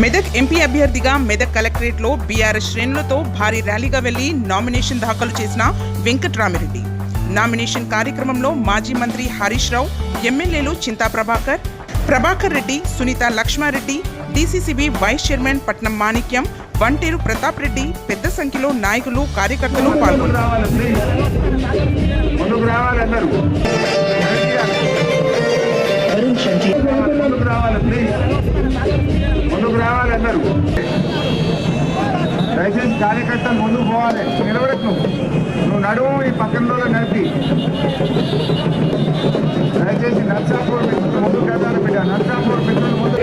Medak MP అభ్యర్థిగా మెదక్ కలెక్టరేట్లో BRS శ్రేణులతో భారీ ర్యాలీగా వెళ్ళి నామినేషన్ దాఖలు చేసిన వెంకట్రామిరెడ్డి. నామినేషన్ కార్యక్రమంలో మాజీ మంత్రి హరీష్ రావు ఎమ్మెల్యేలు Chinta Prabhakar Prabhakar Reddy Sunitha Laxma Reddy DCCB vice chairman Patnam Manikyam Vanteru Pratap Reddy పెద్ద సంఖ్యలో నాయకులు కార్యకర్తలు పాల్గొన్నారు. ముందుకు రావాలి ప్లీజ్ దయచేసి కార్యకర్తలు ముందుకు పోవాలి. నిలబడకు. నువ్వు నడువు ఈ పక్కన రోజులు నడిపి. దయచేసి నర్సాపూర్ ముందుకు వెళ్తాను బిడ్డ. నర్సాపూర్ మిత్రులు ముందు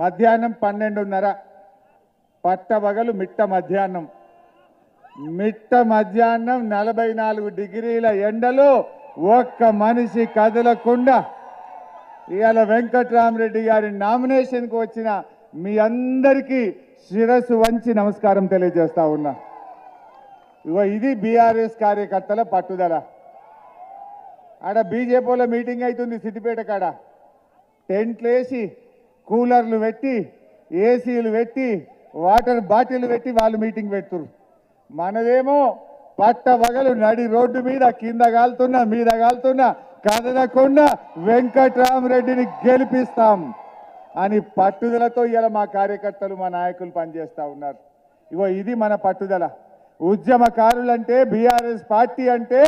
మధ్యాహ్నం పన్నెండున్నర. పట్టబగలు మిట్ట మధ్యాహ్నం. మిట్ట మధ్యాహ్నం నలభై నాలుగు డిగ్రీల ఎండలో ఒక్క మనిషి కదలకుండా ఇవాళ వెంకట్రామరెడ్డి గారి నామినేషన్కి వచ్చిన మీ అందరికీ శిరస్సు వంచి నమస్కారం తెలియజేస్తా ఉన్నా. ఇగో ఇది బీఆర్ఎస్ కార్యకర్తల పట్టుదల. ఆడ బీజేపీలో మీటింగ్ అవుతుంది సిద్దిపేట కాడ. టెంట్లు వేసి కూలర్లు పెట్టి ఏసీలు పెట్టి వాటర్ బాటిల్ పెట్టి వాళ్ళు మీటింగ్ పెడుతురు మనదేమో పట్ట వగలు నడి రోడ్డు మీద కింద కాలుతున్నా మీద కాలుతున్నా కదలకుండా వెంకట్రామరెడ్డిని గెలిపిస్తాం అని పట్టుదలతో ఇలా మా కార్యకర్తలు మా నాయకులు పనిచేస్తూ ఉన్నారు. ఇగో ఇది మన పట్టుదల. ఉద్యమకారులంటే బీఆర్ఎస్ పార్టీ అంటే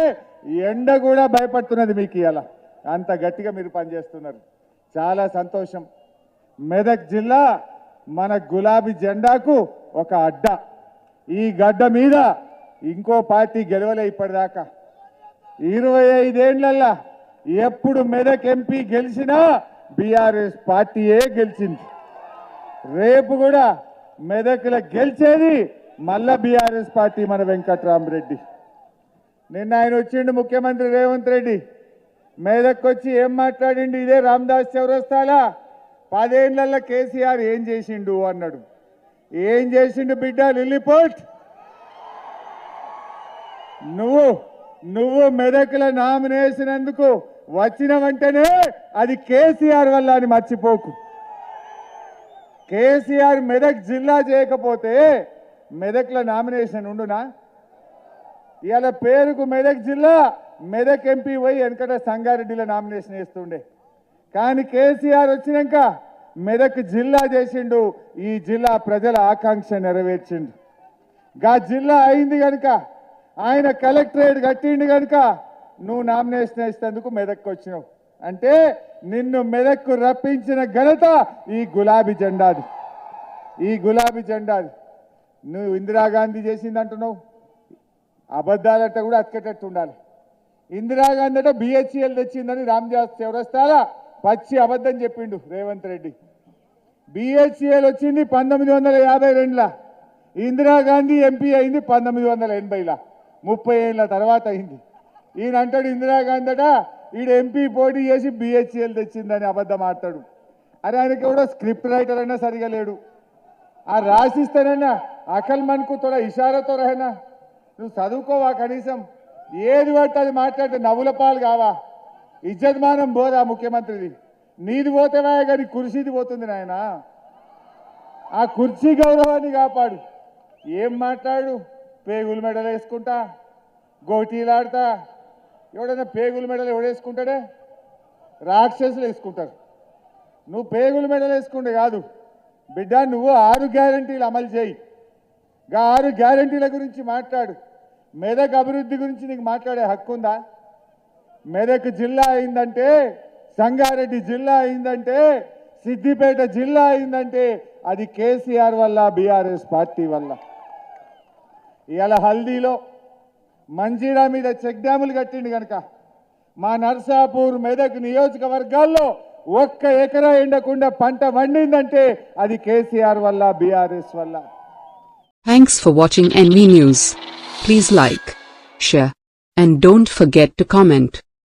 ఎండ కూడా భయపడుతున్నది మీకు ఇలా అంత గట్టిగా మీరు పనిచేస్తున్నారు. చాలా సంతోషం. మెదక్ జిల్లా మన గులాబీ జెండాకు ఒక అడ్డ. ఈ గడ్డ మీద ఇంకో పార్టీ గెలవలే ఇప్పటిదాకా. ఇరవై ఐదేళ్ళల్లా ఎప్పుడు మెదక్ ఎంపీ గెలిచినా బీఆర్ఎస్ పార్టీయే గెలిచింది. రేపు కూడా మెదక్లో గెలిచేది మళ్ళా బీఆర్ఎస్ పార్టీ మన వెంకట్రామరెడ్డి. నిన్న ఆయన వచ్చిండు ముఖ్యమంత్రి రేవంత్ రెడ్డి. మెదక్ వచ్చి ఏం మాట్లాడిండు ఇదే రామదాస్ చౌరస్తాలా? పదేళ్ళలో కేసీఆర్ ఏం చేసిండు అన్నాడు. ఏం చేసిండు బిడ్డ లిల్లిపోట్? నువ్వు నువ్వు మెదకుల నామినేసినందుకు వచ్చిన వెంటనే అది కేసీఆర్ వల్ల అని మర్చిపోకు. కేసీఆర్ మెదక్ జిల్లా చేయకపోతే మెదక్ల నామినేషన్ ఉండునా? ఇవాళ పేరుకు మెదక్ జిల్లా మెదక్ ఎంపీ పోయి వెనకట సంగారెడ్డిలో నామినేషన్ వేస్తుండే. కానీ కేసీఆర్ వచ్చినాక మెదక్ జిల్లా చేసిండు. ఈ జిల్లా ప్రజల ఆకాంక్ష నెరవేర్చిండు. గా జిల్లా అయింది కనుక ఆయన కలెక్టరేట్ కట్టిండు కనుక నువ్వు నామినేషన్ వేసేందుకు మెదక్కు వచ్చినావు. అంటే నిన్ను మెదక్కు రప్పించిన ఘనత ఈ గులాబీ జెండాది. ఈ గులాబీ జెండాది. నువ్వు ఇందిరాగాంధీ చేసింది అంటున్నావు అబద్ధాలట కూడా అతికేటట్టు ఉండాలి. ఇందిరాగాంధీ అంటే బిహెచ్ఎల్ తెచ్చిందని రామ్దాస్ చౌరస్తాల పచ్చి అబద్ధం చెప్పిండు రేవంత్ రెడ్డి. బిహెచ్సిఎల్ వచ్చింది పంతొమ్మిది వందల యాభై రెండులా. ఇందిరాగాంధీ ఎంపీ అయింది పంతొమ్మిది వందల ఎనభైలా. ముప్పై ఏళ్ళ తర్వాత అయింది. ఈయన అంటాడు ఇందిరాగాంధీ అట ఈడ ఎంపీ పోటీ చేసి బిహెచ్ఎల్ తెచ్చిందని అబద్ధం ఆడతాడు. అరే ఆయనకి కూడా స్క్రిప్ట్ రైటర్ అయినా సరిగా లేడు. ఆ రాసిస్తానన్నా అకల్ మన్కు తోడ ఇషారతో రహనా నువ్వు చదువుకోవా కనీసం? ఏది పడితే అది మాట్లాడితే నవ్వుల పాలు కావా? ఇజ్జతమానం పోదా ముఖ్యమంత్రిది? నీది పోతేవా కానీ కుర్చీది పోతుంది నాయన. ఆ కుర్చీ గౌరవాన్ని కాపాడు. ఏం మాట్లాడు? పేగులు మెడలు వేసుకుంటా గోటీలాడతా. ఎవడైనా పేగులు మెడలు ఎవడేసుకుంటాడే రాక్షసులు వేసుకుంటారు. నువ్వు పేగులు మెడలు వేసుకుంటే కాదు. బిడ్డ నువ్వు ఆరు గ్యారంటీలు అమలు చేయి. ఆరు గ్యారంటీల గురించి మాట్లాడు. మెదక్ అభివృద్ధి గురించి నీకు మాట్లాడే హక్కు ఉందా మెదక్ జిల్లా అయిందంటే సంగారెడ్డి జిల్లా అయిందంటే సిద్దిపేట జిల్లా అయిందంటే అది కేసీఆర్ వల్ల బీఆర్ఎస్ పార్టీ వల్ల. ఇవాళ హల్దీలో మంజీరా మీద చెక్ డ్యాములు కట్టిండు కనుక మా నర్సాపూర్ మెదక్ నియోజకవర్గాల్లో ఒక్క ఎకరా ఎండకుండా పంట వండిందంటే అది కేసీఆర్ వల్ల బీఆర్ఎస్ వల్ల. Thanks for watching N V news please like share and don't forget to comment